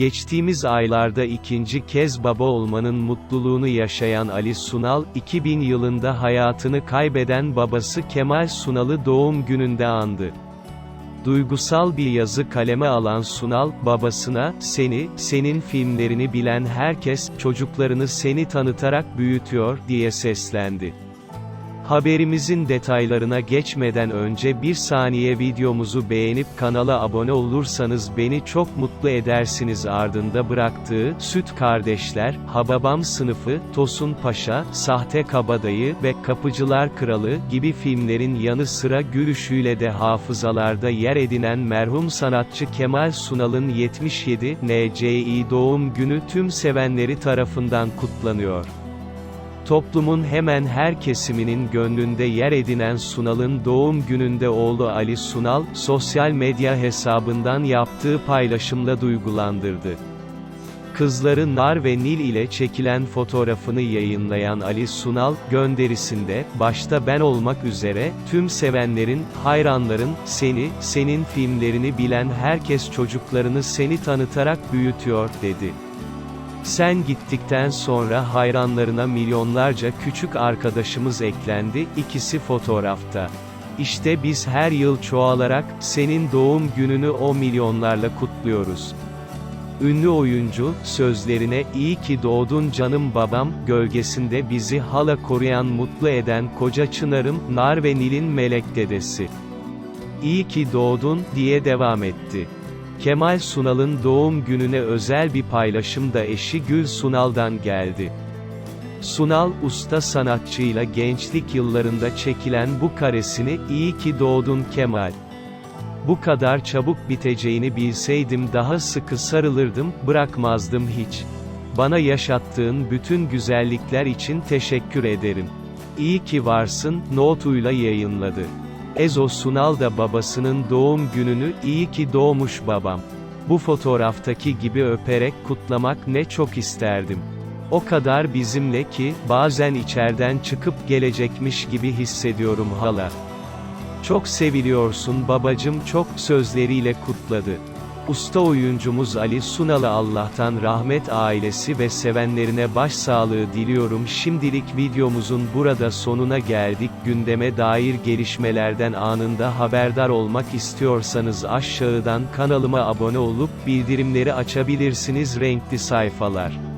Geçtiğimiz aylarda ikinci kez baba olmanın mutluluğunu yaşayan Ali Sunal, 2000 yılında hayatını kaybeden babası Kemal Sunal'ı doğum gününde andı. Duygusal bir yazı kaleme alan Sunal, babasına, seni, senin filmlerini bilen herkes, çocuklarını seni tanıtarak büyütüyor, diye seslendi. Haberimizin detaylarına geçmeden önce bir saniye videomuzu beğenip kanala abone olursanız beni çok mutlu edersiniz ardında bıraktığı, Süt Kardeşler, Hababam Sınıfı, Tosun Paşa, Sahte Kabadayı ve Kapıcılar Kralı gibi filmlerin yanı sıra gülüşüyle de hafızalarda yer edinen merhum sanatçı Kemal Sunal'ın 77 NCİ doğum günü tüm sevenleri tarafından kutlanıyor. Toplumun hemen her kesiminin gönlünde yer edinen Sunal'ın doğum gününde oğlu Ali Sunal, sosyal medya hesabından yaptığı paylaşımla duygulandırdı. Kızları Nar ve Nil ile çekilen fotoğrafını yayınlayan Ali Sunal, gönderisinde, başta ben olmak üzere, tüm sevenlerin, hayranların, seni, senin filmlerini bilen herkes çocuklarını seni tanıtarak büyütüyor, dedi. Sen gittikten sonra hayranlarına milyonlarca küçük arkadaşımız eklendi, ikisi fotoğrafta. İşte biz her yıl çoğalarak, senin doğum gününü o milyonlarla kutluyoruz. Ünlü oyuncu, sözlerine, iyi ki doğdun canım babam, gölgesinde bizi hala koruyan mutlu eden koca çınarım, Nar ve Nil'in melek dedesi. İyi ki doğdun, diye devam etti. Kemal Sunal'ın doğum gününe özel bir paylaşım da eşi Gül Sunal'dan geldi. Sunal, usta sanatçıyla gençlik yıllarında çekilen bu karesini, iyi ki doğdun Kemal. Bu kadar çabuk biteceğini bilseydim daha sıkı sarılırdım, bırakmazdım hiç. Bana yaşattığın bütün güzellikler için teşekkür ederim. İyi ki varsın, notuyla yayınladı. Ezo Sunal da babasının doğum gününü, iyi ki doğmuş babam. Bu fotoğraftaki gibi öperek kutlamak ne çok isterdim. O kadar bizimle ki, bazen içerden çıkıp gelecekmiş gibi hissediyorum hala. Çok seviliyorsun babacım çok sözleriyle kutladı. Usta oyuncumuz Ali Sunal'a Allah'tan rahmet ailesi ve sevenlerine başsağlığı diliyorum. Şimdilik videomuzun burada sonuna geldik. Gündeme dair gelişmelerden anında haberdar olmak istiyorsanız aşağıdan kanalıma abone olup bildirimleri açabilirsiniz renkli sayfalar.